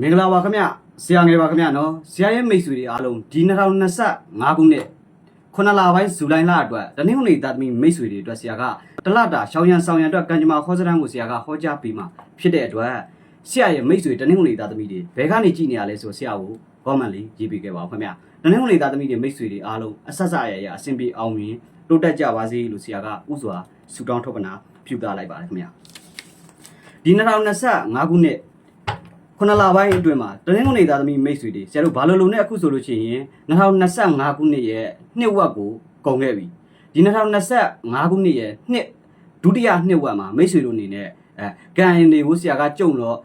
မင်္ဂလာပါခင်ဗျဆရာငယ်ပါခင်ဗျနော်ဆရာရဲ့မိတ်ဆွေတွေအားလုံးဒီ2025ခုနှစ်ခုနစ်လပိုင်းဇူလိုင်လအတွက်တနင်္ဂနွေသားသမီးမိတ်ဆွေတွေအတွက်ဆရာကတလတာရှောင်းရံဆောင်ရံအတွက်ကံကြမ္မာခေါ်စတန်းကိုဆရာကဟောကြားပေးမှာဖြစ်တဲ့အတွက်ဆရာရဲ့မိတ်ဆွေတနင်္ဂနွေသားသမီးတွေဘယ်ကနေကြည့်နေရလဲဆိုဆရာကို comment လေးရေးပေးခဲ့ပါဦးခင်ဗျတနင်္ဂနွေသားသမီးတွေမိတ်ဆွေတွေအားလုံးအဆက်ဆက်ရရအဆင်ပြေအောင်ရင်တိုးတက်ကြပါစေလို့ဆရာကဥစွာဆုတောင်းထုတ်ပနာပြုတာလိုက်ပါတယ်ခင်ဗျဒီ2025ခုနှစ် ခုနစ်လပိုင်းအတွင်းမှာတနင်္ဂနွေသားသမီးမိတ်ဆွေတွေဆရာတို့ဘာလို့လုံနဲ့အခုဆိုလို့ရှိရင်2025ခုနှစ်ရဲ့နှစ်ဝက်ကိုကုန်ခဲ့ပြီဒီ2025ခုနှစ်ရဲ့နှစ်ဒုတိယနှစ်ဝက်မှာမိတ်ဆွေတို့အနေနဲ့အဲကန်ရင်တွေကိုဆရာကကြုံတော့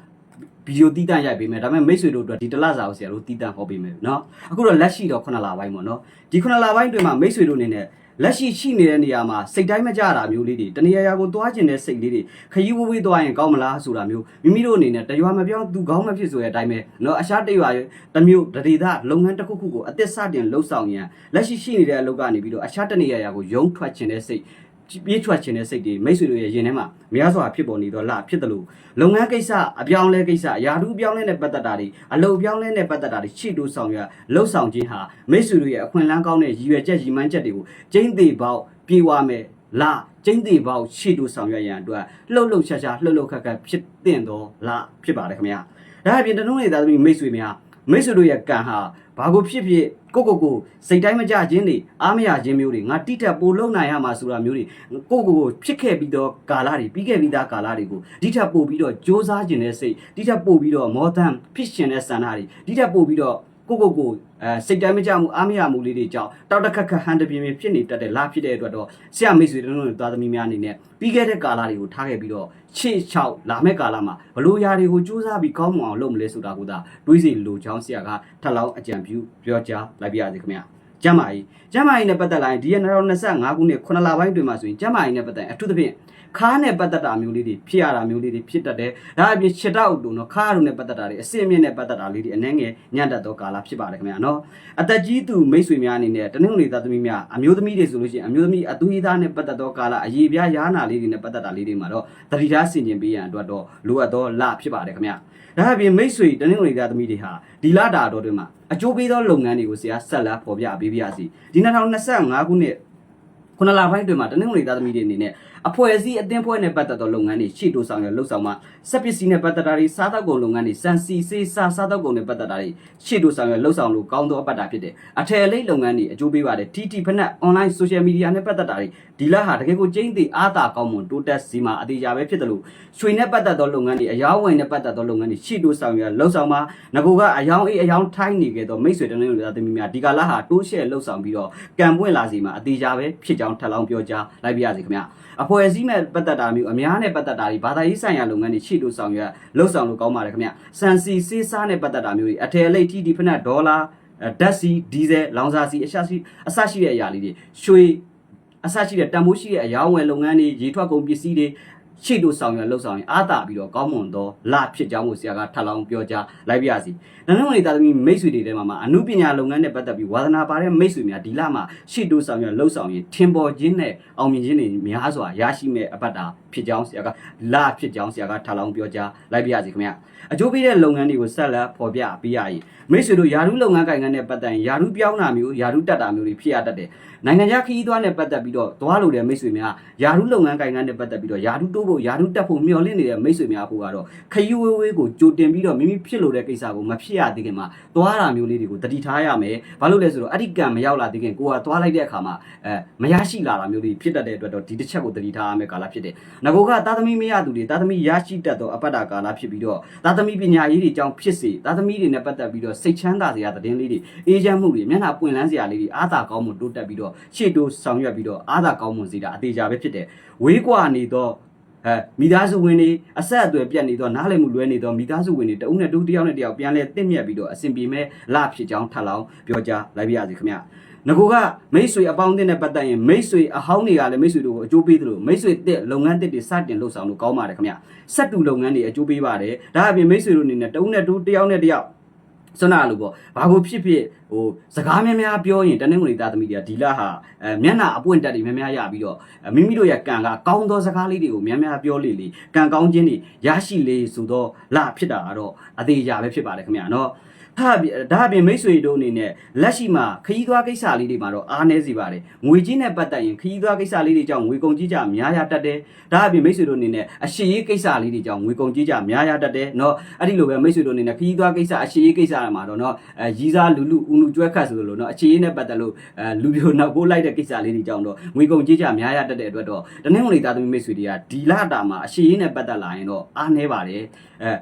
ဗီဒီယိုတီးတန့်ရိုက်ပေးမယ်ဒါပေမဲ့မိတ်ဆွေတို့အတွက်ဒီတစ်လစာကိုဆရာတို့တီးတန့်ဟောပေးမယ်เนาะအခုတော့လက်ရှိတော့ခုနစ်လပိုင်းပေါ့เนาะဒီခုနစ်လပိုင်းအတွင်းမှာမိတ်ဆွေတို့အနေနဲ့ လက်ရှိရှိနေတဲ့နေရာမှာစိတ်တိုင်းမကြတာမျိုးလေးတွေတနေရာရာကိုသွားကျင်တဲ့စိတ်လေးတွေခရီးဝေးဝေးသွားရင်ကောင်းမလားဆိုတာမျိုးမိမိတို့အနေနဲ့တရွာမပြောင်းသူကောင်းမဖြစ်ဆိုတဲ့အတိုင်းပဲเนาะအရှားတရွာတစ်မျိုးတရေသားလုပ်ငန်းတစ်ခုခုကိုအသက်စတင်လှုပ်ဆောင်ရန်လက်ရှိရှိနေတဲ့အလုပ်ကနေပြီးတော့အရှားတနေရာရာကိုယုံထွက်ခြင်းတဲ့စိတ် ပြေးထွက်ခြင်းတဲ့စိတ်တွေမိတ်ဆွေတို့ရဲ့ရင်ထဲမှာများစွာဖြစ်ပေါ်နေတော့လဖြစ်တယ်လို့လုပ်ငန်းကိစ္စအပြောင်းလဲကိစ္စယာဓုပြောင်းလဲနဲ့ပတ်သက်တာတွေအလုပ်ပြောင်းလဲနဲ့ပတ်သက်တာတွေချစ်တူဆောင်ရလှုပ်ဆောင်ခြင်းဟာမိတ်ဆွေတို့ရဲ့အခွင့်အလမ်းကောင်းတဲ့ရည်ရွယ်ချက်ရည်မှန်းချက်တွေကိုကျင်းသေးပေါက်ပြေးဝမယ်လာကျင်းသေးပေါက်ချစ်တူဆောင်ရရန်အတွက်လှုပ်လှုပ်ရှားရှားလှုပ်လှုပ်ခက်ခက်ဖြစ်တဲ့တော့လာဖြစ်ပါတယ်ခင်ဗျာဒါအပြင်တနုံးနေသားသမီးမိတ်ဆွေများမိတ်ဆွေတို့ရဲ့ကံဟာ ဘာကိုဖြစ်ဖြစ်ကိုကိုကိုစိတ်တိုင်းမကြခြင်းတွေအားမရခြင်းမျိုးတွေငါတိတက်ပိုလုံနိုင်ရမှာဆိုတာမျိုးတွေကိုကိုကိုဖြစ်ခဲ့ပြီးတော့ကာလတွေပြီးခဲ့ပြီးသားကာလတွေကိုဒီထက်ပိုပြီးတော့စ조사ခြင်းတဲ့စိတ်ဒီထက်ပိုပြီးတော့မောသန်ဖြစ်ရှင်တဲ့ဆန္ဒတွေဒီထက်ပိုပြီးတော့ ကိုကိုကိုအဲစိတ်တိုင်းမကြမှုအားမရမှုလေးတွေကြောင့်တောက်တခက်ခက်ဟန်တပြင်းပြင်းဖြစ်နေတတ်တဲ့လားဖြစ်တဲ့အတွက်တော့ဆရာမိတ်ဆွေတို့တို့သားသမီးများအနေနဲ့ပြီးခဲ့တဲ့ကာလတွေကိုထားခဲ့ပြီးတော့ချစ်ချောက်လာမဲ့ကာလမှာဘလို့ຢာတွေကိုစူးစမ်းပြီးကောင်းမွန်အောင်လုပ်မလဲဆိုတာကိုသာတွေးစီလိုချောင်းဆရာကထပ်လောင်းအကြံပြုပြောကြားလိုက်ပြရစီခင်ဗျာကျမ်းမာရေးကျမ်းမာရေးနဲ့ပတ်သက်လာရင်ဒီရက်2025ခုနှစ်9လပိုင်းတွင်မှာဆိုရင်ကျမ်းမာရေးနဲ့ပတ်သက်အထူးသဖြင့် ခါးနဲ့ပတ်သက်တာမျိုးလေးတွေဖြစ်ရတာမျိုးလေးတွေဖြစ်တတ်တယ်။ဒါအပြင်ခြေတောက်တို့နော်ခါးတို့နဲ့ပတ်သက်တာတွေအစင်မြင့်နဲ့ပတ်သက်တာလေးတွေအနှဲငယ်ညံ့တတ်သောကာလဖြစ်ပါတယ်ခင်ဗျာနော်။အသက်ကြီးသူမိတ်ဆွေများအနေနဲ့တနင်္ဂနွေသားသမီးများအမျိုးသမီးတွေဆိုလို့ရှိရင်အမျိုးသမီးအသွေးသားနဲ့ပတ်သက်သောကာလအရေးပြားရားနာလေးတွေနဲ့ပတ်သက်တာလေးတွေမှာတော့တတိထားဆင်ခြင်ပေးရန်အတွက်တော့လိုအပ်သောလဖြစ်ပါတယ်ခင်ဗျာ။ဒါအပြင်မိတ်ဆွေတနင်္ဂနွေသားသမီးတွေဟာဒီလတာတော်တွေမှာအကျိုးပေးသောလုပ်ငန်းတွေကိုဆရာဆက်လက်ဖော်ပြပေးပါရစီ။ဒီ2025ခုနှစ်ခုနစ်လပိုင်းတွင်မှာတနင်္ဂနွေသားသမီးတွေအနေနဲ့ အဖွဲ့အစည်းအသင်းဖွဲ့နဲ့ပတ်သက်သောလုပ်ငန်းတွေရှေ့တိုးဆောင်ရလှုပ်ဆောင်မှာစက်ပစ္စည်းနဲ့ပတ်သက်တာတွေစားသောက်ကုန်လုပ်ငန်းတွေစံစီစေးစားစားသောက်ကုန်နဲ့ပတ်သက်တာတွေရှေ့တိုးဆောင်ရလှုပ်ဆောင်လို့ကောင်းသောအပတ်တာဖြစ်တယ်အထယ်လိတ်လုပ်ငန်းတွေအကျိုးပေးပါတယ် TT ဖက်နဲ့ online social media နဲ့ပတ်သက်တာတွေဒီလဟာတကယ်ကိုကျင်းသေးအားသာကောင်းမွန်တိုးတက်စီမှာအသေးချာပဲဖြစ်တယ်လို့ရွှေနဲ့ပတ်သက်သောလုပ်ငန်းတွေအယောင်းဝင်နဲ့ပတ်သက်သောလုပ်ငန်းတွေရှေ့တိုးဆောင်ရလှုပ်ဆောင်မှာငကိုကအယောင်းအေးအယောင်းထိုင်းနေခဲ့သောမိတ်ဆွေတနင်္ဂနွေသားသမီးများဒီကလဟာတိုးရှဲလှုပ်ဆောင်ပြီးတော့ကံပွင့်လာစီမှာအသေးချာပဲဖြစ်ကြောင်းထပ်လောင်းပြောကြားလိုက်ပါရစေခင်ဗျာ အဖွဲ့အစည်းနဲ့ပတ်သက်တာမျိုးအများနဲ့ပတ်သက်တာတွေဘာသာရေးဆိုင်ရာလုပ်ငန်းတွေရှိလို့ဆောင်ရွက်လှုပ်ဆောင်လို့ကောင်းပါတယ်ခင်ဗျစန်စီစေးစားနဲ့ပတ်သက်တာမျိုးတွေအထယ်လိတ်တီဒီဖက်နဲ့ဒေါ်လာဓာတ်စီဒီဇယ်လောင်စာစီအရှာစီအဆရှိတဲ့အရာလေးတွေရွှေအဆရှိတဲ့တန်ဖိုးရှိတဲ့အယောင်းဝယ်လုပ်ငန်းတွေရေထွက်ကုန်ပစ္စည်းတွေ ရှိတို့ဆောင်ရွက်လှုပ်ဆောင်ရင်အားတာပြီးတော့ကောင်းမွန်သောလဖြစ်ကြောင်းကိုဆရာကထပ်လောင်းပြောကြားလိုက်ပါရစီ။နောက်နောက်နေတာသမီးမိတ်ဆွေတွေထဲမှာမှာအမှုပညာလုပ်ငန်းနဲ့ပတ်သက်ပြီးဝါသနာပါတဲ့မိတ်ဆွေများဒီလမှာရှိတို့ဆောင်ရွက်လှုပ်ဆောင်ရင်ထင်ပေါ်ခြင်းနဲ့အောင်မြင်ခြင်းတွေများစွာရရှိမဲ့အပတ်တာ ဖြစ်ကြောင်းဆရာကလဖြစ်ကြောင်းဆရာကထပ်လောင်းပြောကြားလိုက်ပါရစီခင်ဗျ။အကျိုးပေးတဲ့လုပ်ငန်းတွေကိုဆက်လက်ဖော်ပြပေးရရင်မိတ်ဆွေတို့ယာရုလုပ်ငန်းကိုင်ငန်းနဲ့ပတ်သက်ရင်ယာရုပြောင်းတာမျိုးယာရုတက်တာမျိုးတွေဖြစ်ရတတ်တယ်။နိုင်ငံခြားခရီးသွားနဲ့ပတ်သက်ပြီးတော့သွားလို့တဲ့မိတ်ဆွေများယာရုလုပ်ငန်းကိုင်ငန်းနဲ့ပတ်သက်ပြီးတော့ယာရုတိုးဖို့ယာရုတက်ဖို့မျှော်လင့်နေတဲ့မိတ်ဆွေများဖို့ကတော့ခရီးဝေးဝေးကိုကြိုတင်ပြီးတော့မိမိဖြစ်လို့တဲ့ကိစ္စကိုမဖြစ်ရသေးခင်မှာသွားတာမျိုးလေးတွေကိုတတိထားရမယ်။ဘာလို့လဲဆိုတော့အဲ့ဒီကံမရောက်လာသေးခင်ကိုကသွားလိုက်တဲ့အခါမှာအဲမရရှိလာတာမျိုးတွေဖြစ်တတ်တဲ့အတွက်တော့ဒီတစ်ချက်ကိုတတိထားရမယ်ကာလဖြစ်တယ်။ငကိုကသာသမီမရသူတွေသာသမီရရှိတတ်သောအပတ္တကာလဖြစ်ပြီးတော့သာသမီပညာရေးတွေကြောင့်ဖြစ်စေသာသမီတွေနဲ့ပတ်သက်ပြီးတော့စိတ်ချမ်းသာစရာသတင်းလေးတွေအေးချမ်းမှုတွေမျက်နှာပွင့်လန်းစရာလေးတွေအားသာကောင်းမှုတိုးတက်ပြီးတော့ရှေ့တိုးဆောင်ရွက်ပြီးတော့အားသာကောင်းမှုစီတာအသေးချာပဲဖြစ်တယ်။ဝေးကွာနေတော့အဲမိသားစုဝင်တွေအဆက်အသွယ်ပြတ်နေတော့နားလည်မှုလွဲနေတော့မိသားစုဝင်တွေတဦးနဲ့တူတစ်ယောက်နဲ့တစ်ယောက်ပြန်လဲတင့်မြတ်ပြီးတော့အစဉ်ပြေမဲ့လဖြစ်ကြောင်းထပ်လောင်းပြောကြားလိုက်ပါရစေခင်ဗျ ငကိုကမိတ်ဆွေအပေါင်းအသင်းနဲ့ပတ်သက်ရင်မိတ်ဆွေအဟောင်းတွေကလည်းမိတ်ဆွေတို့ကိုအကျိုးပေးသလိုမိတ်ဆွေတဲ့လုပ်ငန်းတစ်တွေစတင်လှုပ်ဆောင်လို့ကောင်းပါတယ်ခင်ဗျဆက်တူလုပ်ငန်းတွေအကျိုးပေးပါတယ်ဒါအပြင်မိတ်ဆွေတို့အနေနဲ့တဦးနဲ့တူတစ်ယောက်နဲ့တစ်ယောက်ဆွမ်းနာလို့ပေါ့ဘာကိုဖြစ်ဖြစ်ဟိုစကားများများပြောရင်တနင်္ဂနွေသားသမီးတွေကဒီလဟာအဲမျက်နှာအပွင့်တက်တွေများများရပြီးတော့အဲမိမိတို့ရဲ့ကံကကောင်းသောစကားလေးတွေကိုများများပြောလေလေကံကောင်းခြင်းတွေရရှိလေဆိုတော့လဖြစ်တာကတော့အသေးအရာပဲဖြစ်ပါတယ်ခင်ဗျာနော် ဟာဒါအပြင်မိတ်ဆွေတို့အနေနဲ့လက်ရှိမှာခရီးသွားကိစ္စလေးတွေမှာတော့အားနည်းစီပါတယ်ငွေကြီးနဲ့ပတ်သက်ရင်ခရီးသွားကိစ္စလေးတွေကြောင့်ငွေကုန်ကြီးကြများရတတ်တယ်ဒါအပြင်မိတ်ဆွေတို့အနေနဲ့အရှိရေးကိစ္စလေးတွေကြောင့်ငွေကုန်ကြီးကြများရတတ်တယ်เนาะအဲ့ဒီလိုပဲမိတ်ဆွေတို့အနေနဲ့ခရီးသွားကိစ္စအရှိရေးကိစ္စမှာတော့เนาะအဲရီးစားလူလူဦးလူကျွဲခတ်ဆိုလို့เนาะအရှိရေးနဲ့ပတ်သက်လို့အဲလူပြိုနောက်ပိုးလိုက်တဲ့ကိစ္စလေးတွေကြောင့်တော့ငွေကုန်ကြီးကြများရတတ်တဲ့အတွက်တော့တနင်္ဂနွေသားသမီးမိတ်ဆွေတွေကဒီလတာမှာအရှိရေးနဲ့ပတ်သက်လာရင်တော့အားနည်းပါတယ်အဲ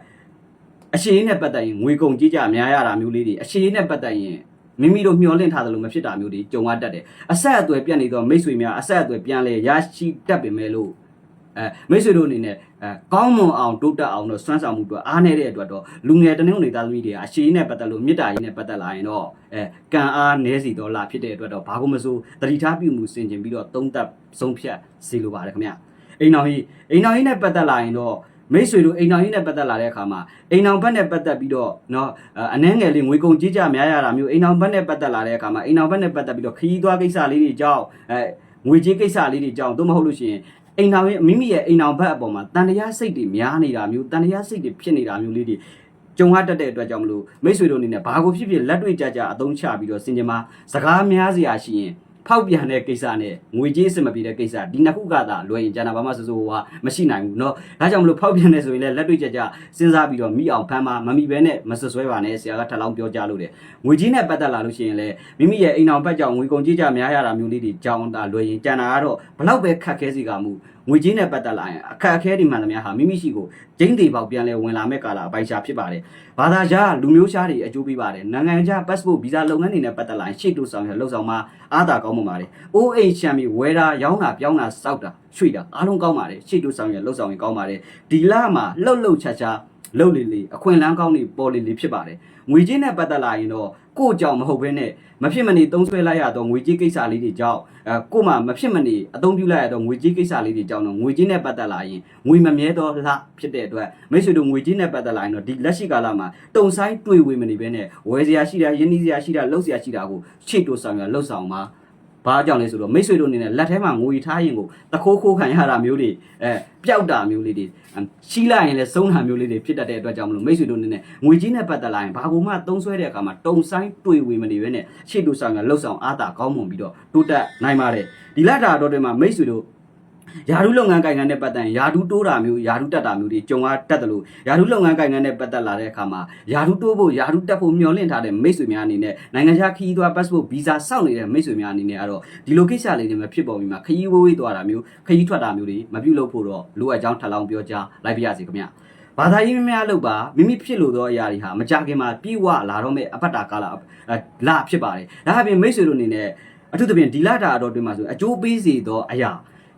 အရှိရေးနဲ့ပတ်သက်ရင်ငွေကုန်ကြီးကြများရတာမျိုးလေးတွေအရှိရေးနဲ့ပတ်သက်ရင်မိမိတို့မျှော်လင့်ထားသလိုမဖြစ်တာမျိုးတွေကြုံရတတ်တယ်အဆက်အသွယ်ပြတ်နေတော့မိတ်ဆွေများအဆက်အသွယ်ပြန်လဲရရှိတတ်ပေမဲ့လို့အဲမိတ်ဆွေတို့အနေနဲ့အဲကောင်းမွန်အောင်တိုးတက်အောင်တော့စွမ်းဆောင်မှုအတွက်အားနည်းတဲ့အတွက်တော့လူငယ်တနင်္ဂနွေသားသမီးတွေကအရှိရေးနဲ့ပတ်သက်လို့မေတ္တာရေးနဲ့ပတ်သက်လာရင်တော့အဲကံအားနည်းစီတော့လာဖြစ်တဲ့အတွက်တော့ဘာကိုမဆိုတတိထားပြုမှုစင်ကျင်ပြီးတော့သုံးသပ်ဆုံးဖြတ်စီလိုပါတယ်ခင်ဗျအိမ်တော်ကြီးအိမ်တော်ကြီးနဲ့ပတ်သက်လာရင်တော့ မိတ်ဆွေတို့အိမ်တော်ကြီးနဲ့ပတ်သက်လာတဲ့အခါမှာအိမ်တော်ဘက်နဲ့ပတ်သက်ပြီးတော့နော်အနှဲငယ်လေးငွေကုန်ကြေးကြများရတာမျိုးအိမ်တော်ဘက်နဲ့ပတ်သက်လာတဲ့အခါမှာအိမ်တော်ဘက်နဲ့ပတ်သက်ပြီးတော့ခရီးသွားကိစ္စလေးတွေကြောင့်အဲငွေကြေးကိစ္စလေးတွေကြောင့်သို့မဟုတ်လို့ရှိရင်အိမ်တော်ရဲ့မိမိရဲ့အိမ်တော်ဘက်အပေါ်မှာတန်တရားစိတ်တွေများနေတာမျိုးတန်တရားစိတ်တွေဖြစ်နေတာမျိုးလေးတွေကြုံရတတ်တဲ့အတွက်ကြောင့်မလို့မိတ်ဆွေတို့အနေနဲ့ဘာကိုဖြစ်ဖြစ်လက်တွေ့ကြကြအသုံးချပြီးတော့စင်ကြမှာစကားများစရာရှိရင် ဖောက်ပြန်တဲ့ကိစ္စနဲ့ငွေကြေးအဆင်မပြေတဲ့ကိစ္စဒီနှစ်ခုကသာလွယ်ရင်ကျန်တာဘာမှစိုးစိုးဝါမရှိနိုင်ဘူးเนาะဒါကြောင့်မလို့ဖောက်ပြန်နေဆိုရင်လည်းလက်တွေ့ကြကြစဉ်းစားပြီးတော့မိအောင်ဖမ်းပါမမိဘဲနဲ့မဆွဆွဲပါနဲ့ဆရာကထပ်လောင်းပြောကြလို့တယ်ငွေကြေးနဲ့ပတ်သက်လာလို့ရှိရင်လည်းမိမိရဲ့အိမ်အောင်ဘက်ကြောင့်ငွေကုန်ကြေးကြများရတာမျိုးလေးတွေကြောင်းတာလွယ်ရင်ကျန်တာကတော့ဘလောက်ပဲခက်ခဲစီကမှု ငွေကြေးနဲ့ပတ်သက်လာရင်အခက်အခဲတွေမှန်သမျှဟာမိမိရှိကိုကျင်းသေးပေါက်ပြန်လဲဝင်လာမဲ့ကာလအပိုင်ရှာဖြစ်ပါတယ်။ဘာသာခြားလူမျိုးခြားတွေအကျိုးပေးပါတယ်။နိုင်ငံခြား passport visa လုပ်ငန်းတွေနဲ့ပတ်သက်လာရင်ရှေ့တိုးဆောင်ရလှုပ်ဆောင်မှာအားသာကောင်းပါပါတယ်။ OH ချန်ပီဝယ်တာရောင်းတာပြောင်းတာစောက်တာရွှေ့တာအားလုံးကောင်းပါတယ်။ရှေ့တိုးဆောင်ရလှုပ်ဆောင်ရင်ကောင်းပါတယ်။ဒီလမှာလှုပ်လှုပ်ချာချာ လှုပ်လေလေအခွင့်အလမ်းကောင်းတွေပေါ်လေလေဖြစ်ပါတယ်။ငွေကြေးနဲ့ပတ်သက်လာရင်တော့ကို့ကြောင့်မဟုတ်ဘဲနဲ့မဖြစ်မနေသုံးဆွဲလိုက်ရတော့ငွေကြေးကိစ္စလေးတွေကြောင့်အဲကို့မှာမဖြစ်မနေအသုံးပြုလိုက်ရတော့ငွေကြေးကိစ္စလေးတွေကြောင့်တော့ငွေကြေးနဲ့ပတ်သက်လာရင်ငွေမမြဲတော့လှဖြစ်တဲ့အတွက်မိတ်ဆွေတို့ငွေကြေးနဲ့ပတ်သက်လာရင်တော့ဒီလက်ရှိကာလမှာတုံဆိုင်တွေ့ဝေမနေဘဲနဲ့ဝယ်စရာရှိတာရင်းနှီးစရာရှိတာလှုပ်စရာရှိတာကိုချစ်တိုးဆောင်ရလှုပ်ဆောင်မှာ ဘာကြောင့်လဲဆိုတော့မိတ်ဆွေတို့အနေနဲ့လက်ထဲမှာငွေထားရင်ကိုတခိုးခိုးခံရတာမျိုးတွေအဲပျောက်တာမျိုးလေးတွေရှိလိုက်ရင်လည်းစုံးတာမျိုးလေးတွေဖြစ်တတ်တဲ့အတွက်ကြောင့်မလို့မိတ်ဆွေတို့အနေနဲ့ငွေကြီးနဲ့ပတ်သက်လာရင်ဘာကိုမှသုံးဆွဲတဲ့အခါမှာတုံဆိုင်တွေ့ဝေမနေဘဲနဲ့ရှေ့တူဆောင်ရလှုပ်ဆောင်အားတာကောင်းမွန်ပြီးတော့တိုးတက်နိုင်ပါတယ်ဒီလက်တာတော့တွေမှာမိတ်ဆွေတို့ ယာရုလုပ်ငန်းကိုင်ငံနဲ့ပတ်သက်ရင်ယာရုတိုးတာမျိုးယာရုတက်တာမျိုးတွေကြုံရတတ်တယ်လို့ယာရုလုပ်ငန်းကိုင်ငံနဲ့ပတ်သက်လာတဲ့အခါမှာယာရုတိုးဖို့ယာရုတက်ဖို့မျှော်လင့်ထားတဲ့မိတ်ဆွေများအနေနဲ့နိုင်ငံခြားခရီးသွား passport visa စောင့်နေတဲ့မိတ်ဆွေများအနေနဲ့ကတော့ဒီလိုကိစ္စလေးတွေမဖြစ်ပေါ်ပြီးမှခရီးဝေးဝေးသွားတာမျိုးခရီးထွက်တာမျိုးတွေမပြုလုပ်ဖို့တော့လိုအပ်ကြောင်းထပ်လောင်းပြောကြားလိုက်ပါရစေခင်ဗျဘာသာရေးများများလုပ်ပါမိမိဖြစ်လို့သောအရာတွေဟာမကြခင်မှာပြေဝလာတော့မဲ့အပတ်တာကာလလာဖြစ်ပါတယ်ဒါအပြင်မိတ်ဆွေတို့အနေနဲ့အထူးသဖြင့်ဒီလတာအတော်တွင်မှာဆိုအကျိုးပေးစေသောအရာ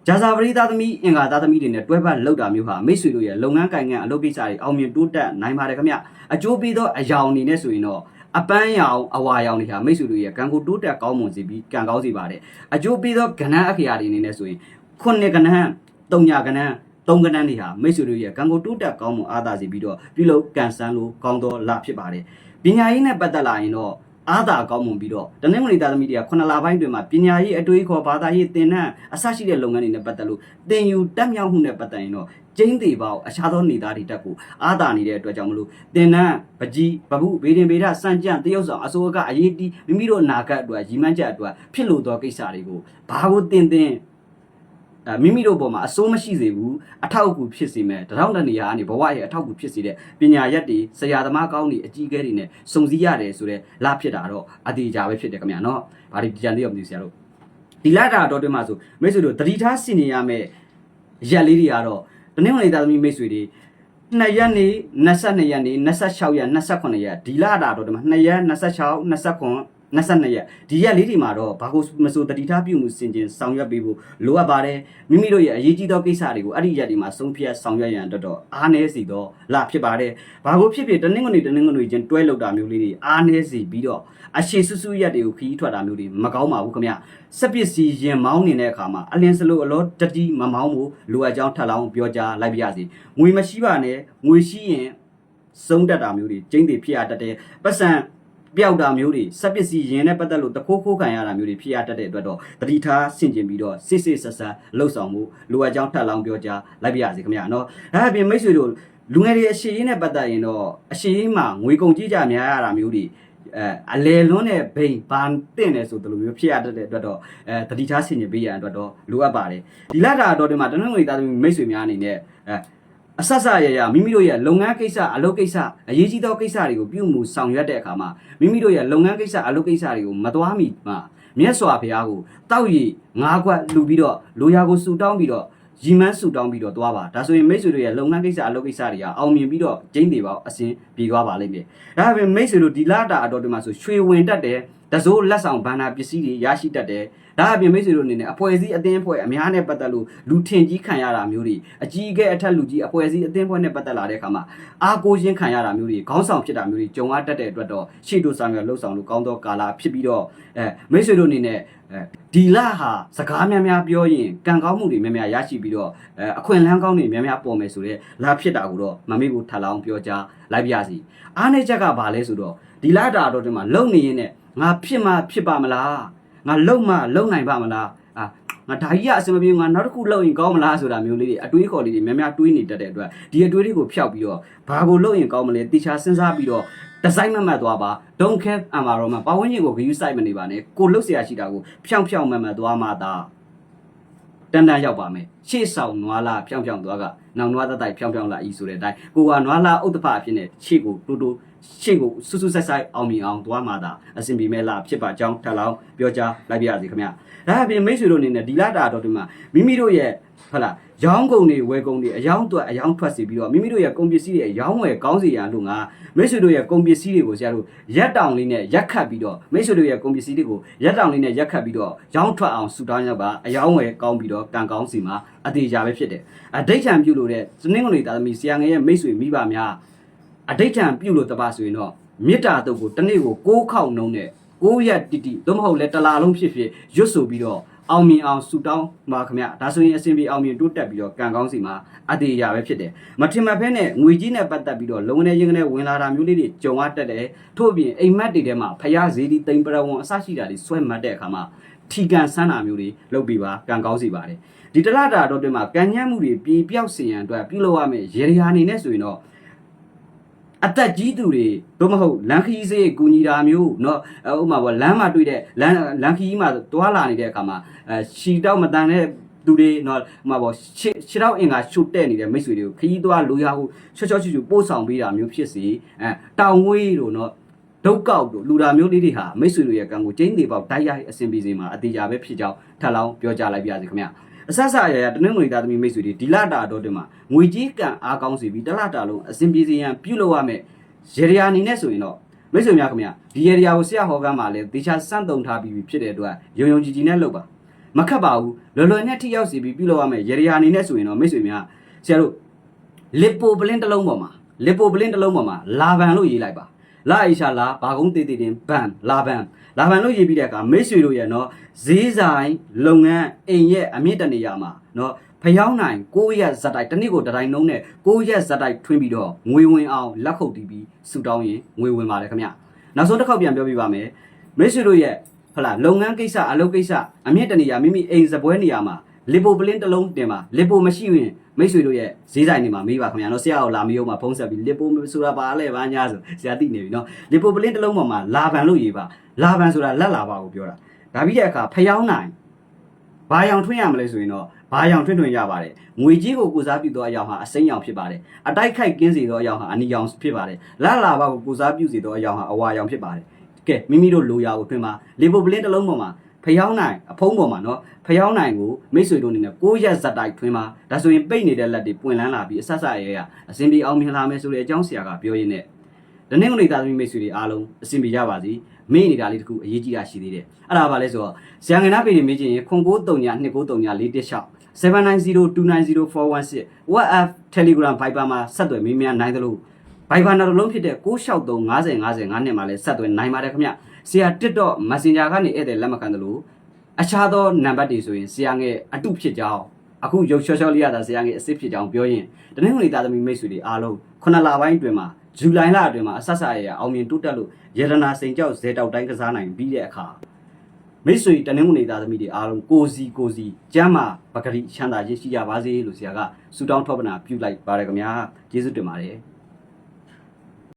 ဂျာဇာပရိသားသမီးအင်္ဂါသားသမီးတွေနဲ့တွဲပတ်လောက်တာမျိုးဟာမိတ်ဆွေတို့ရဲ့လုပ်ငန်းကိုင်ငံအလုပ်ကိစ္စတွေအောင်မြင်တိုးတက်နိုင်ပါတယ်ခင်ဗျအကျိုးပေးသောအရာအနေနဲ့ဆိုရင်တော့အပန်းရောင်အဝါရောင်တွေဟာမိတ်ဆွေတို့ရဲ့ကံကိုတိုးတက်ကောင်းမွန်စေပြီးကံကောင်းစေပါတယ်အကျိုးပေးသောကဏ္ဍအခရာတွေအနေနဲ့ဆိုရင်ခုနှစ်ကဏ္ဍတုံညာကဏ္ဍသုံးကဏ္ဍတွေဟာမိတ်ဆွေတို့ရဲ့ကံကိုတိုးတက်ကောင်းမွန်အားသာစေပြီးတော့ပြုလုပ်ကန်ဆန်းလို့ကောင်းသောလဖြစ်ပါတယ်ပညာရေးနဲ့ပတ်သက်လာရင်တော့ အားသာကောင်းမွန်ပြီးတော့တနင်္ဂနွေသားသမီးတွေကခုနှစ်လပိုင်းတွင်မှာပညာရေးအတွေးခေါ်ဘာသာရေးသင်တန်းအစရှိတဲ့လုပ်ငန်းတွေနဲ့ပတ်သက်လို့သင်ယူတက်မြောက်မှုနဲ့ပတ်သက်ရင်တော့ကျင်းသေးပေါအခြားသောနေသားတွေတက်ကိုအားသာနေတဲ့အတွက်ကြောင့်မလို့သင်တန်းပကြီးဗဟုဗေဒင်ဗေဒစံကြံတရုပ်ဆောင်အစိုးရကအရေးတီးမိမိတို့အနာဂတ်အတွက်ရည်မှန်းချက်အတွက်ဖြစ်လို့သောကိစ္စတွေကိုဘာကိုသင်သင်အဲ မိမိတို့ဘောမှာအစိုးမရှိစေဘူးအထောက်အကူဖြစ်စေမဲ့တရောင်းတနေရာကနေဘဝရဲ့အထောက်အကူဖြစ်စေတဲ့ပညာရက်တွေဆရာသမားကောင်းတွေအကြီးအကဲတွေနဲ့စုံစည်းရတယ်ဆိုတော့လဖြစ်တာတော့အတေးကြပဲဖြစ်တယ်ခင်ဗျာနော်ဘာဒီကြံသေးရောမသိဘူးဆရာတို့ဒီလာတာတော့တွင်မှာဆိုမိတ်ဆွေတို့တတိထားစင်နေရမယ့်ရက်လေးတွေကတော့တနင်္ဂနွေသားသမီးမိတ်ဆွေတွေ2ရက်နေ22ရက်နေ26ရက်28ရက်ဒီလာတာတော့ဒီမှာ2ရက်26 29 22ရက်ဒီရက်လေးတွေမှာတော့ဘာကိုမဆိုတတိထားပြုမှုစင်ကျင်ဆောင်ရွက်ပေးဖို့လိုအပ်ပါတယ်မိမိတို့ရဲ့အရေးကြီးသောကိစ္စတွေကိုအဲ့ဒီရက်တွေမှာဆုံးဖြတ်ဆောင်ရွက်ရန်အတွက်တော့အားနည်းစီတော့လာဖြစ်ပါတယ်ဘာကိုဖြစ်ဖြစ်တနင်္ဂနွေတနင်္ဂနွေချင်းတွဲလောက်တာမျိုးလေးတွေအားနည်းစီပြီးတော့အရှိဆူဆူရက်တွေကိုခီးထွက်တာမျိုးတွေမကောင်းပါဘူးခင်ဗျစက်ပစ္စည်းရင်မောင်းနေတဲ့အခါမှာအလင်းစလို့အလောတတိမမောင်းဘူးလိုအပ်ကြောင်းထပ်လောင်းပြောကြားလိုက်ပါရစေငွေမရှိပါနဲ့ငွေရှိရင်စုံတက်တာမျိုးတွေကျင်းတွေဖြစ်ရတတ်တယ်ပတ်စံ ပျောက်တာမျိုးတွေစက်ပစ္စည်းရင်နဲ့ပတ်သက်လို့တခိုးခိုးခံရတာမျိုးတွေဖြစ်ရတတ်တဲ့အတွက်တော့တတိထားဆင်ကျင်ပြီးတော့စစ်စစ်ဆက်ဆက်လှုပ်ဆောင်မှုလိုအပ်ကြောင်းထပ်လောင်းပြောကြားလိုက်ပါရစေခင်ဗျာနော်ဒါအပြင်မိတ်ဆွေတို့လူငယ်တွေအရှိရေးနဲ့ပတ်သက်ရင်တော့အရှိရေးမှာငွေကုန်ကြီးကြများရတာမျိုးတွေအဲအလဲလွန်းတဲ့ဘိန်ဘာတင်နေဆိုတလိုမျိုးဖြစ်ရတတ်တဲ့အတွက်တော့အဲတတိထားဆင်ကျင်ပေးရတဲ့အတွက်တော့လိုအပ်ပါတယ်ဒီလတာတော့ဒီမှာတနင်္ဂနွေသားသမီးမိတ်ဆွေများအနေနဲ့အဲ အဆက်ဆက်ရရမိမိတို့ရဲ့လုပ်ငန်းကိစ္စအလုပ်ကိစ္စအရေးကြီးသောကိစ္စတွေကိုပြုမှုဆောင်ရွက်တဲ့အခါမှာမိမိတို့ရဲ့လုပ်ငန်းကိစ္စအလုပ်ကိစ္စတွေကိုမသွားမီမှာမြတ်စွာဘုရားကိုတောက်ရည်ငါးခွက်လှူပြီးတော့လိုရာကိုဆူတောင်းပြီးတော့ရီမန်းဆူတောင်းပြီးတော့သွားပါဒါဆိုရင်မိတ်ဆွေတို့ရဲ့လုပ်ငန်းကိစ္စအလုပ်ကိစ္စတွေကအောင်မြင်ပြီးတော့ကျင်းတွေပေါအစင်ပြေသွားပါလိမ့်မယ်ဒါပေမဲ့မိတ်ဆွေတို့ဒီလာတာအတော်ဒီမှာဆိုရွှေဝင်တက်တယ်တစိုးလက်ဆောင်ဘန္နာပစ္စည်းတွေရရှိတတ်တယ် ဒါအပြင်မိတ်ဆွေတို့အနေနဲ့အဖွဲစည်းအသင်းအဖွဲ့အများနဲ့ပတ်သက်လို့လူထင်ကြီးခံရတာမျိုးတွေအကြီးအကဲအထက်လူကြီးအဖွဲစည်းအသင်းအဖွဲ့နဲ့ပတ်သက်လာတဲ့အခါမှာအားကိုးခြင်းခံရတာမျိုးတွေခေါင်းဆောင်ဖြစ်တာမျိုးတွေကြုံရတတ်တဲ့အတွက်တော့ရှေ့တို့ဆောင်ရလှုပ်ဆောင်လို့ကောင်းသောကာလဖြစ်ပြီးတော့အဲမိတ်ဆွေတို့အနေနဲ့အဲဒီလဟာစကားများများပြောရင်ကံကောင်းမှုတွေများများရရှိပြီးတော့အဲအခွင့်အလမ်းကောင်းတွေများများပေါ်မယ်ဆိုတော့လာဖြစ်တာကိုတော့မမေ့ဘူးထပ်လောင်းပြောကြားလိုက်ပါရစီအားနေချက်ကဘာလဲဆိုတော့ဒီလတာတော့ဒီမှာလုံနေရင်နဲ့ငါဖြစ်မှဖြစ်ပါမလား ငါလုံမလုံနိုင်ပါမလားအာငါဒါကြီးကအစမပြေငါနောက်တစ်ခုလုပ်ရင်ကောင်းမလားဆိုတာမျိုးလေးတွေအတွေးခေါ်လေးတွေများများတွေးနေတတ်တဲ့အတွက်ဒီအတွေးတွေကိုဖျောက်ပြီးတော့ဘာကိုလုပ်ရင်ကောင်းမလဲတေချာစဉ်းစားပြီးတော့ဒီဇိုင်းမမှတ်သွားပါ don't care environment ပတ်ဝန်းကျင်ကိုဂရုစိုက်မနေပါနဲ့ကိုလှုပ်ရှားရှိတာကိုဖြောင်ဖြောင်မှန်မှန်သွားမှသာတန်တန်ရောက်ပါမယ်ရှေ့ဆောင်နွားလာဖြောင်ဖြောင်သွားကနောင်နွားသက်တိုက်ဖြောင်ဖြောင်လာဤဆိုတဲ့အတိုင်းကိုကနွားလာဥဒ္ဓဖအဖြစ်နဲ့ရှေ့ကိုတိုးတိုး ရှေ့ကိုစွတ်စွတ်ဆက်ဆက်အောင်မြင်အောင်သွားမှသာအဆင်ပြေမဲ့လားဖြစ်ပါကြောင်းထပ်လောင်းပြောကြားလိုက်ပါရစေခင်ဗျာဒါအပြင်မိတ်ဆွေတို့အနေနဲ့ဒီလာတာတော့ဒီမှာမိမိတို့ရဲ့ဟုတ်လားရောင်းကုန်တွေဝယ်ကုန်တွေအယောင်းအတွက်အယောင်းထွက်စီပြီးတော့မိမိတို့ရဲ့ကုန်ပစ္စည်းတွေအယောင်းဝယ်ကောင်းစီရန်လို့ငါမိတ်ဆွေတို့ရဲ့ကုန်ပစ္စည်းတွေကိုဆရာတို့ရက်တောင်လေးနဲ့ရက်ခတ်ပြီးတော့မိတ်ဆွေတို့ရဲ့ကုန်ပစ္စည်းတွေကိုရက်တောင်လေးနဲ့ရက်ခတ်ပြီးတော့ရောင်းထွက်အောင်ဆူတောင်းရပါအယောင်းဝယ်ကောင်းပြီးတော့ကံကောင်းစီမှာအသေးချာပဲဖြစ်တယ်အဒိဋ္ဌံပြုလို့တဲ့စနင်းကုန်တွေတာသမီဆရာငယ်ရဲ့မိတ်ဆွေမိဘများ အဒိဋ္ဌံပြုလို့တပါဆိုရင်တော့မေတ္တာတုတ်ကိုတစ်နေ့ကို၉ခေါက်နှုံးနဲ့၉ရက်တိတိသို့မဟုတ်လဲတစ်လာလုံးဖြစ်ဖြစ်ရွတ်ဆိုပြီးတော့အောင်မြင်အောင်ဆူတောင်းပါခင်ဗျဒါဆိုရင်အစဉ်ပြေအောင်မြင်တိုးတက်ပြီးတော့ကံကောင်းစီမှာအတေးရပဲဖြစ်တယ်မထင်မှတ်ဖဲနဲ့ငွေကြီးနဲ့ပတ်သက်ပြီးတော့လုံနေရင်ကနေဝင်လာတာမျိုးလေးတွေကြုံရတတ်တယ်ထို့အပြင်အိမ်မက်တွေထဲမှာဖျားဈေးဒီတိမ်ပရဝန်အစရှိတာတွေဆွဲမှတ်တဲ့အခါမှာထီကန်ဆန်းတာမျိုးတွေလုပ်ပြီးပါကံကောင်းစီပါတယ်ဒီတလတာတော့တင်မှာကံညံ့မှုတွေပြေပြောက်စေရန်အတွက်ပြုလုပ်ရမယ်ရေရာအနေနဲ့ဆိုရင်တော့ အသက်ကြီးသူတွေတို့မဟုတ်လမ်းခရီးစေးကူညီတာမျိုးเนาะဥပမာပေါ့လမ်းမှာတွေ့တဲ့လမ်းလမ်းခရီးမှာသွားလာနေတဲ့အခါမှာအဲရှီတောက်မတန်တဲ့သူတွေเนาะဥပမာပေါ့ရှစ်ရှစ်တောက်အင်္ဂါရှုတ်တဲ့နေတဲ့မိတ်ဆွေတွေကိုခရီးသွားလိုရဟုချောချောချူချူပို့ဆောင်ပေးတာမျိုးဖြစ်စီအဲတောင်ငွေးတို့เนาะဒုတ်ကောက်တို့လူတာမျိုးလေးတွေဟာမိတ်ဆွေတို့ရဲ့ကံကိုကျင်းသေးပေါက်တိုက်ရိုက်အဆင်ပြေစေမှာအသေးကြပဲဖြစ်ကြောင်းထပ်လောင်းပြောကြားလိုက်ပါရစေခင်ဗျာ အဆဆအရရတနင်္ဂနွေသားသမီးမိတ်ဆွေတွေဒီလတာတော့တင်မှာငွေကြီးကံအားကောင်းစီပြီးတလတာလုံးအဆင်ပြေစေရန်ပြုလုပ်ရမယ်ရေရီယာအနေနဲ့ဆိုရင်တော့မိတ်ဆွေများခင်ဗျာဒီရေရီယာကိုဆရာဟောကမ်းမှာလဲတေချာစန့်တုံထားပြီးဖြစ်တဲ့အတွက်ယုံယုံကြည်ကြည်နဲ့လုပ်ပါမခတ်ပါဘူးလွယ်လွယ်နဲ့ထိရောက်စီပြီးပြုလုပ်ရမယ်ရေရီယာအနေနဲ့ဆိုရင်တော့မိတ်ဆွေများဆရာတို့လစ်ပိုပလင်းတစ်လုံးပေါ်မှာလစ်ပိုပလင်းတစ်လုံးပေါ်မှာလာဗန်လို့ရေးလိုက်ပါလာအိရှာလာဘာကုန်းတေးတေးတင်ဘန်လာဗန် လာဗန်လို့ရေးပြီးတဲ့အခါမိတ်ဆွေတို့ရဲ့နော်ဈေးဆိုင်လုပ်ငန်းအိမ်ရဲ့အမြင့်တနေရာမှာနော်ဖျောင်းနိုင်6ရက်ဇက်တိုက်တစ်နေ့ကိုတစ်တိုင်းနှုံးနဲ့6ရက်ဇက်တိုက်ထွင်းပြီးတော့ငွေဝင်အောင်လက်ခုပ်တီးပြီးဆူတောင်းရင်ငွေဝင်ပါတယ်ခင်ဗျနောက်ဆုံးတစ်ခေါက်ပြန်ပြောပြပါမယ်မိတ်ဆွေတို့ရဲ့ဟလာလုပ်ငန်းကိစ္စအလုပ်ကိစ္စအမြင့်တနေရာမိမိအိမ်စပွဲနေရာမှာ လီပိုပလင်းတစ်လုံးတင်ပါလီပိုမရှိရင်မိတ်ဆွေတို့ရဲ့ဈေးဆိုင်တွေမှာမေးပါခင်ဗျာနော်ဆရာကိုလာမေးအောင်မှာဖုန်းဆက်ပြီးလီပိုဆိုတာပါလဲပါညာဆိုဆရာသိနေပြီနော်လီပိုပလင်းတစ်လုံးပေါ်မှာလာဗန်လို့ရေးပါလာဗန်ဆိုတာလက်လာပါကိုပြောတာဒါပြီးတဲ့အခါဖျောင်းနိုင်ဘာရောင်ထွင်းရမလဲဆိုရင်တော့ဘာရောင်ထွင်းထွင်းရပါတယ်ငွေကြီးကိုကိုစားပြုသောအရောင်ဟာအစိမ်းရောင်ဖြစ်ပါတယ်အတိုက်ခိုက်ကင်းစေသောအရောင်ဟာအနီရောင်ဖြစ်ပါတယ်လက်လာပါကိုကိုစားပြုစေသောအရောင်ဟာအဝါရောင်ဖြစ်ပါတယ်ကဲမိမိတို့လိုရာကိုထွင်းပါလီပိုပလင်းတစ်လုံးပေါ်မှာ ဖျောင်းနိုင်အဖုံးပေါ်မှာနော်ဖျောင်းနိုင်ကိုမိတ်ဆွေတို့အနေနဲ့6ရက်ဇက်တိုက်ထွင်းပါဒါဆိုရင်ပိတ်နေတဲ့လက်တွေပွင့်လန်းလာပြီးအဆက်ဆက်ရဲရအစဉ်ပြေအောင်မြင်လာမယ်ဆိုတဲ့အကြောင်းဆရာကပြောရင်းနဲ့တနင်္ဂနွေသားသမီးမိတ်ဆွေတွေအားလုံးအစဉ်ပြေကြပါစေမေ့နေတာလေးတခုအရေးကြီးတာရှိသေးတယ်အဲ့ဒါဘာလဲဆိုတော့ဆရာငယ်နာပေနေမေးချင်ရင်ခွန်939 239 416 WhatsApp Telegram Viber မှာဆက်သွယ်မေးမြန်းနိုင်သလို Viber နောက်တစ်လုံးဖြစ်တဲ့663 50 50နဲ့မှာလည်းဆက်သွယ်နိုင်ပါတယ်ခင်ဗျဆရာ TikTok Messenger ကနေဧည့်သည်လက်မခံသလိုအခြားသောနံပါတ်တွေဆိုရင်ဆရာငယ်အတုဖြစ်ကြောင်းအခုရုပ်ချောချောလေးရတာဆရာငယ်အစ်စ်ဖြစ်ကြောင်းပြောရင်တနင်္ဂနွေသားသမီးမိတ်ဆွေတွေအားလုံးခုနှစ်လပိုင်းအတွင်းမှာဇူလိုင်လအတွင်းမှာအဆက်ဆက်ရရအောင်မြင်တိုးတက်လို့ရတနာစိန်ကြောက်ဇဲတောက်တိုင်းကစားနိုင်ပြီးတဲ့အခါမိတ်ဆွေတနင်္ဂနွေသားသမီးတွေအားလုံးကိုစီကိုစီကျမ်းမာပဂရိချမ်းသာခြင်းရှိကြပါစေလို့ဆရာကဆုတောင်းထောက်ပနာပြုလိုက်ပါတယ်ခင်ဗျာကျေးဇူးတင်ပါတယ်